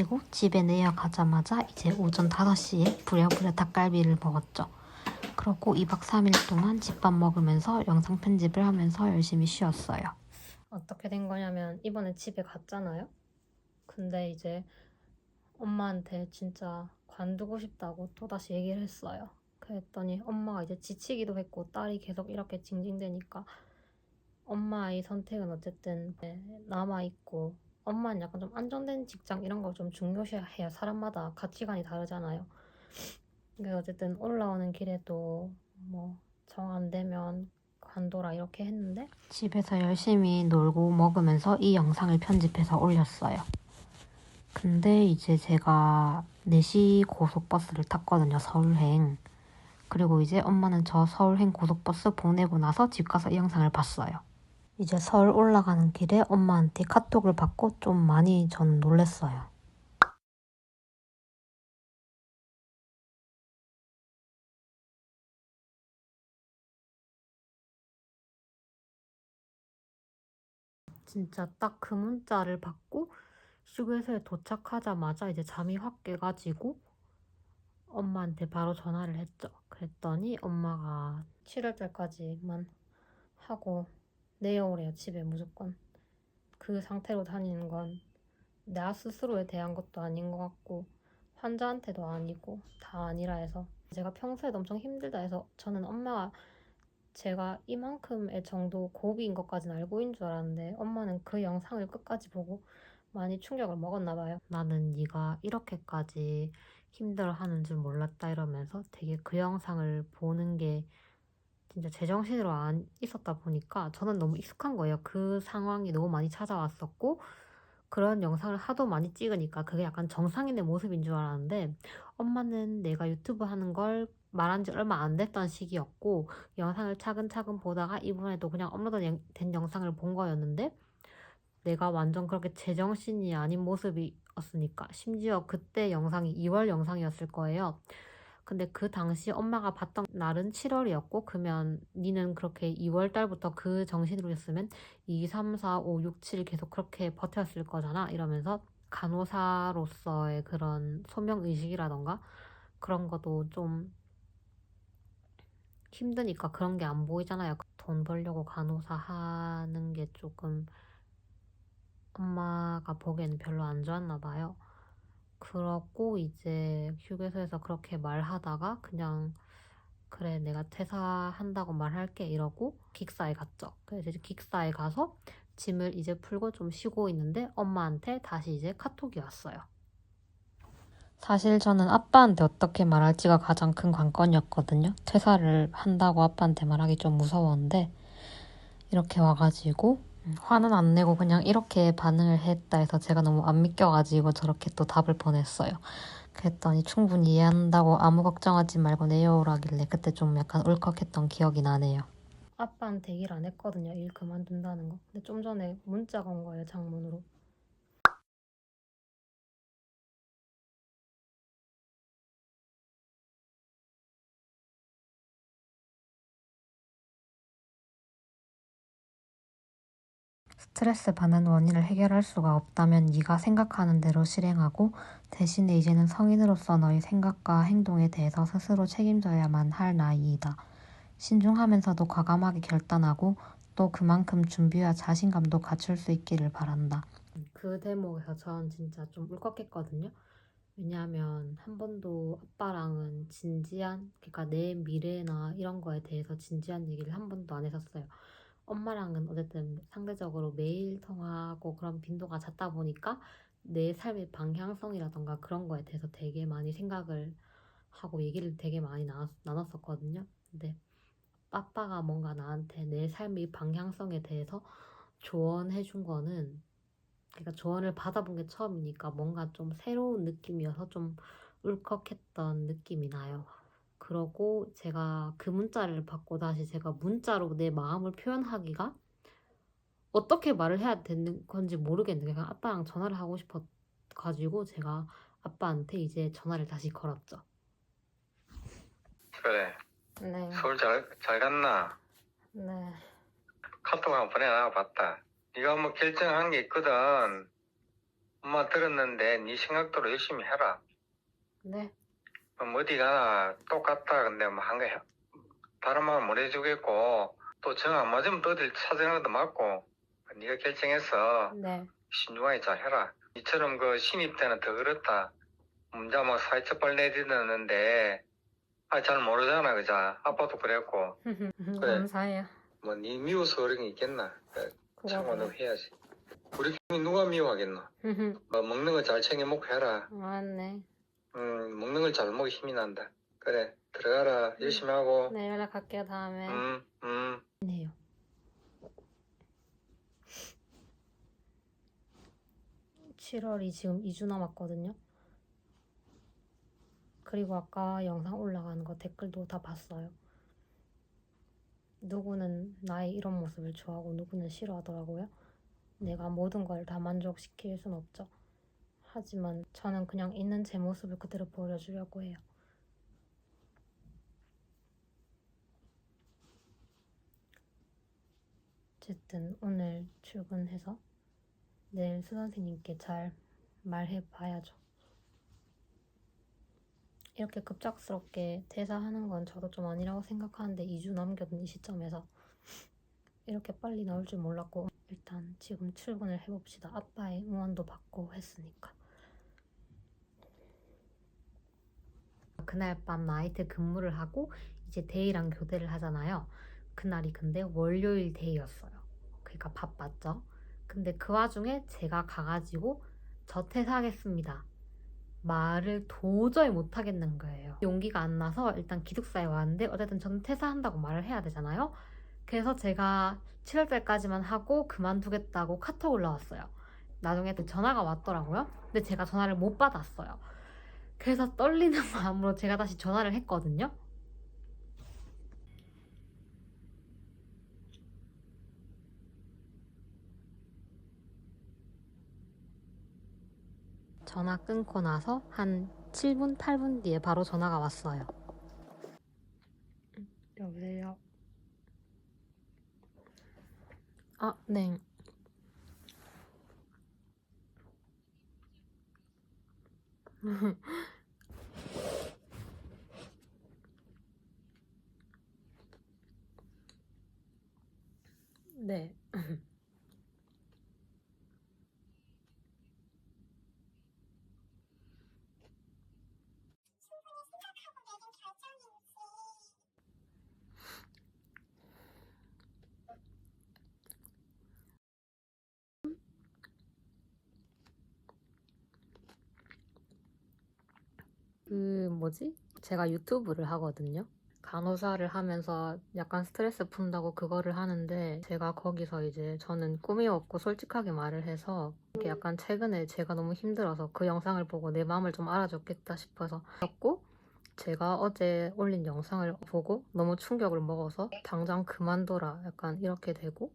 마치고 집에 내려가자마자 이제 오전 5시에 부랴부랴 닭갈비를 먹었죠. 그러고 2박 3일 동안 집밥 먹으면서 영상 편집을 하면서 열심히 쉬었어요. 어떻게 된 거냐면 이번에 집에 갔잖아요. 근데 이제 엄마한테 진짜 관두고 싶다고 또다시 얘기를 했어요. 그랬더니 엄마가 이제 지치기도 했고 딸이 계속 이렇게 징징대니까 엄마의 선택은 어쨌든 남아있고 엄마는 약간 좀 안정된 직장 이런 걸좀 중요시해요. 사람마다 가치관이 다르잖아요. 그래서 어쨌든 올라오는 길에도 뭐 정 안 되면 관둬라 이렇게 했는데 집에서 열심히 놀고 먹으면서 이 영상을 편집해서 올렸어요. 근데 이제 제가 4시 고속버스를 탔거든요. 서울행. 그리고 이제 엄마는 저 서울행 고속버스 보내고 나서 집 가서 이 영상을 봤어요. 이제 서울 올라가는 길에 엄마한테 카톡을 받고 좀 많이 저는 놀랬어요. 진짜 딱 그 문자를 받고 휴게소에 도착하자마자 이제 잠이 확 깨가지고 엄마한테 바로 전화를 했죠. 그랬더니 엄마가 7월달까지만 하고 내려오래요. 집에 무조건. 그 상태로 다니는 건 나 스스로에 대한 것도 아닌 것 같고 환자한테도 아니고 다 아니라 해서 제가 평소에도 엄청 힘들다 해서 저는 엄마가 제가 이만큼의 정도 고비인 것까지는 알고 있는 줄 알았는데 엄마는 그 영상을 끝까지 보고 많이 충격을 먹었나 봐요. 나는 네가 이렇게까지 힘들어하는 줄 몰랐다 이러면서 되게 그 영상을 보는 게 진짜 제정신으로 안 있었다 보니까 저는 너무 익숙한 거예요. 그 상황이 너무 많이 찾아왔었고 그런 영상을 하도 많이 찍으니까 그게 약간 정상인의 모습인 줄 알았는데 엄마는 내가 유튜브 하는 걸 말한 지 얼마 안 됐던 시기였고 영상을 차근차근 보다가 이번에도 그냥 업로드 된 영상을 본 거였는데 내가 완전 그렇게 제정신이 아닌 모습이었으니까 심지어 그때 영상이 2월 영상이었을 거예요. 근데 그 당시 엄마가 봤던 날은 7월이었고 그러면 니는 그렇게 2월 달부터 그 정신으로 했으면 2, 3, 4, 5, 6, 7 계속 그렇게 버텼을 거잖아 이러면서 간호사로서의 그런 소명 의식이라던가 그런 것도 좀 힘드니까 그런 게 안 보이잖아요. 돈 벌려고 간호사 하는 게 조금 엄마가 보기에는 별로 안 좋았나 봐요. 그렇고 이제 휴게소에서 그렇게 말하다가 그냥 그래 내가 퇴사한다고 말할게 이러고 기숙사에 갔죠. 그래서 이제 기숙사에 가서 짐을 이제 풀고 좀 쉬고 있는데 엄마한테 다시 이제 카톡이 왔어요. 사실 저는 아빠한테 어떻게 말할지가 가장 큰 관건이었거든요. 퇴사를 한다고 아빠한테 말하기 좀 무서웠는데 이렇게 와가지고 음, 화는 안 내고 그냥 이렇게 반응을 했다 해서 제가 너무 안 믿겨가지고 저렇게 또 답을 보냈어요. 그랬더니 충분히 이해한다고 아무 걱정하지 말고 내려오라길래 그때 좀 약간 울컥했던 기억이 나네요. 아빠한테 얘기를 안 했거든요. 일 그만둔다는 거. 근데 좀 전에 문자가 온 거예요. 장문으로. 스트레스 받는 원인을 해결할 수가 없다면 네가 생각하는 대로 실행하고 대신에 이제는 성인으로서 너의 생각과 행동에 대해서 스스로 책임져야만 할 나이이다. 신중하면서도 과감하게 결단하고 또 그만큼 준비와 자신감도 갖출 수 있기를 바란다. 그 대목에서 전 진짜 좀 울컥했거든요. 왜냐하면 한 번도 아빠랑은 진지한, 그러니까 내 미래나 이런 거에 대해서 진지한 얘기를 한 번도 안 했었어요. 엄마랑은 어쨌든 상대적으로 매일 통화하고 그런 빈도가 잦다 보니까 내 삶의 방향성이라던가 그런 거에 대해서 되게 많이 생각을 하고 얘기를 되게 많이 나눴, 나눴 었거든요. 근데 아빠가 뭔가 나한테 내 삶의 방향성에 대해서 조언해 준 거는 그러니까 조언을 받아본 게 처음이니까 뭔가 좀 새로운 느낌이어서 좀 울컥했던 느낌이 나요. 그러고 제가 그 문자를 받고 다시 제가 문자로 내 마음을 표현하기가 어떻게 말을 해야 되는 건지 모르겠는데 그냥 아빠랑 전화를 하고 싶어 가지고 제가 아빠한테 이제 전화를 다시 걸었죠. 그래 네. 서울 잘, 잘 갔나? 네. 카톡 한번 보내나 봤다 네가 뭐 결정한 게 있거든 엄마 들었는데 네 생각대로 열심히 해라. 네. 그럼 어디 가나 똑같다. 근데 뭐 한거 다른 말못 해주겠고 또 정 안 맞으면 또 어딜 찾아가는 것도 맞고 네가 결정해서 네. 신중하게 잘 해라. 이처럼 그 신입 때는 더 그렇다. 문자 막 사회첫 발 내딛었는데 아 잘 모르잖아 그자 아빠도 그랬고 감사해요. 뭐네 미워서 그런 게 있겠나 참고 너 그러게요. 해야지 우리 누가 미워하겠노 뭐 먹는 거 잘 챙겨 먹고 해라 맞네. 음 먹는 걸 잘 먹어 힘이 난다 그래 들어가라 열심히 하고 네, 연락할게요, 다음에. 음 음. 네요. 칠월이 지금 2주 남았거든요. 그리고 아까 영상 올라가는 거 댓글도 다 봤어요. 누구는 나의 이런 모습을 좋아하고 누구는 싫어하더라고요. 내가 모든 걸 다 만족시킬 순 없죠. 하지만 저는 그냥 있는 제 모습을 그대로 보여주려고 해요. 어쨌든 오늘 출근해서 내일 수 선생님께 잘 말해 봐야죠. 이렇게 급작스럽게 퇴사하는 건 저도 좀 아니라고 생각하는데 2주 남겨둔 이 시점에서 이렇게 빨리 나올 줄 몰랐고 일단 지금 출근을 해봅시다. 아빠의 응원도 받고 했으니까. 그날 밤 나이트 근무를 하고 이제 데이랑 교대를 하잖아요. 그날이 근데 월요일 데이였어요. 그러니까 바빴죠. 근데 그 와중에 제가 가가지고 저 퇴사하겠습니다. 말을 도저히 못 하겠는 거예요. 용기가 안 나서 일단 기숙사에 왔는데 어쨌든 저는 퇴사한다고 말을 해야 되잖아요. 그래서 제가 7월달까지만 하고 그만두겠다고 카톡 올라왔어요. 나중에 또 전화가 왔더라고요. 근데 제가 전화를 못 받았어요. 그래서 떨리는 마음으로 제가 다시 전화를 했거든요. 전화 끊고 나서 한 7분, 8분 뒤에 바로 전화가 왔어요. 여보세요? 아, 네. 네. 뭐지? 제가 유튜브를 하거든요. 간호사를 하면서 약간 스트레스 푼다고 그거를 하는데 제가 거기서 이제 저는 꿈이 없고 솔직하게 말을 해서 이렇게 약간 최근에 제가 너무 힘들어서 그 영상을 보고 내 마음을 좀 알아줬겠다 싶어서 했고 제가 어제 올린 영상을 보고 너무 충격을 먹어서 당장 그만둬라 약간 이렇게 되고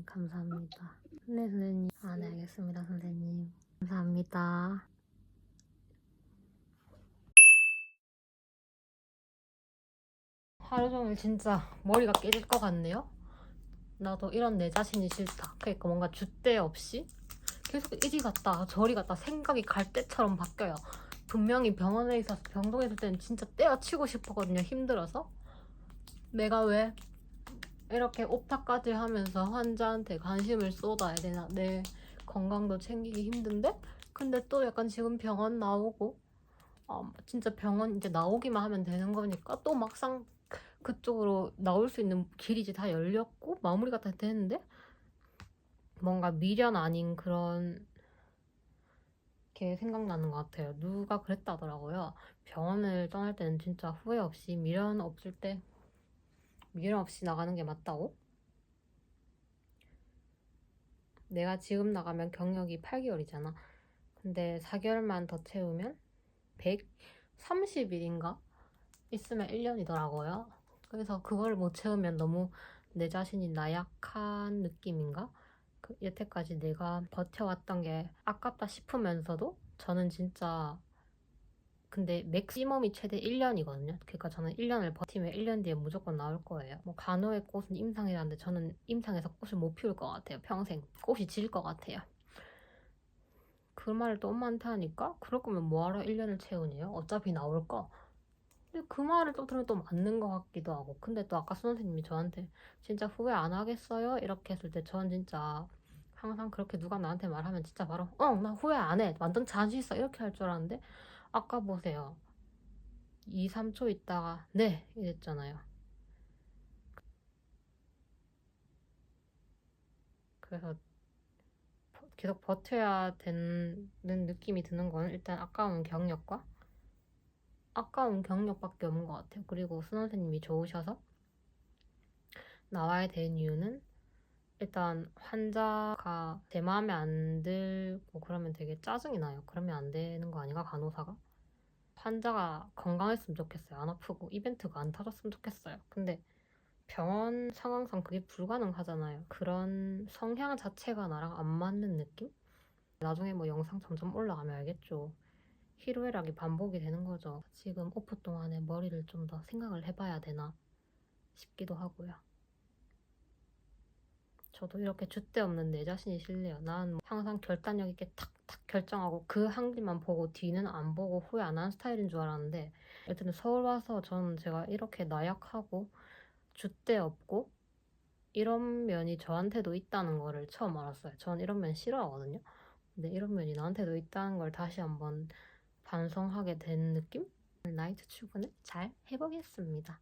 선생님 감사합니다. 네, 선생님. 아, 네, 알겠습니다, 선생님. 감사합니다. 하루 종일 진짜 머리가 깨질 것 같네요. 나도 이런 내 자신이 싫다. 그러니까 뭔가 줏대 없이 계속 이리 갔다 저리 갔다 생각이 갈대처럼 바뀌어요. 분명히 병원에 있어서 병동에 있을 때는 진짜 때려치고 싶었거든요. 힘들어서. 내가 왜 이렇게 오타까지 하면서 환자한테 관심을 쏟아야 되나? 내 건강도 챙기기 힘든데? 근데 또 약간 지금 병원 나오고, 아, 진짜 병원 이제 나오기만 하면 되는 거니까 또 막상 그쪽으로 나올 수 있는 길이 이제 다 열렸고, 마무리가 다 됐는데? 뭔가 미련 아닌 그런 게 생각나는 것 같아요. 누가 그랬다더라고요. 병원을 떠날 때는 진짜 후회 없이 미련 없을 때 미련 없이 나가는 게 맞다고? 내가 지금 나가면 경력이 8개월이잖아. 근데 4개월만 더 채우면 130일인가? 있으면 1년이더라고요. 그래서 그걸 못 채우면 너무 내 자신이 나약한 느낌인가? 그 여태까지 내가 버텨왔던 게 아깝다 싶으면서도 저는 진짜 근데 맥시멈이 최대 1년이거든요. 그러니까 저는 1년을 버티면 1년 뒤에 무조건 나올 거예요. 뭐 간호의 꽃은 임상이라는데 저는 임상에서 꽃을 못 피울 것 같아요. 평생 꽃이 질 것 같아요. 그 말을 또 엄마한테 하니까 그럴 거면 뭐하러 1년을 채우니요? 어차피 나올 거. 근데 그 말을 또 들으면 또 맞는 것 같기도 하고. 근데 또 아까 수 선생님이 저한테 진짜 후회 안 하겠어요? 이렇게 했을 때 저는 진짜 항상 그렇게 누가 나한테 말하면 진짜 바로 어, 나 후회 안 해. 완전 자신 있어. 이렇게 할 줄 알았는데 아까 보세요. 2, 3초 있다가 네 이랬잖아요. 그래서 버- 계속 버텨야 되는 느낌이 드는 거는 일단 아까운 경력과 아까운 경력밖에 없는 것 같아요. 그리고 수 선생님이 좋으셔서 나와야 되는 이유는 일단 환자가 제 마음에 안 들고 그러면 되게 짜증이 나요. 그러면 안 되는 거 아닌가 간호사가? 환자가 건강했으면 좋겠어요. 안 아프고 이벤트가 안 터졌으면 좋겠어요. 근데 병원 상황상 그게 불가능하잖아요. 그런 성향 자체가 나랑 안 맞는 느낌? 나중에 뭐 영상 점점 올라가면 알겠죠. 희로애락이 반복이 되는 거죠. 지금 오프 동안에 머리를 좀 더 생각을 해봐야 되나 싶기도 하고요. 저도 이렇게 줏대 없는 내 자신이 싫네요. 난 항상 결단력 있게 탁탁 결정하고 그 한 길만 보고 뒤는 안 보고 후회 안 하는 스타일인 줄 알았는데 여튼 서울 와서 저는 제가 이렇게 나약하고 줏대 없고 이런 면이 저한테도 있다는 거를 처음 알았어요. 저는 이런 면 싫어하거든요. 근데 이런 면이 나한테도 있다는 걸 다시 한번 반성하게 된 느낌? 나이트 출근을 잘 해보겠습니다.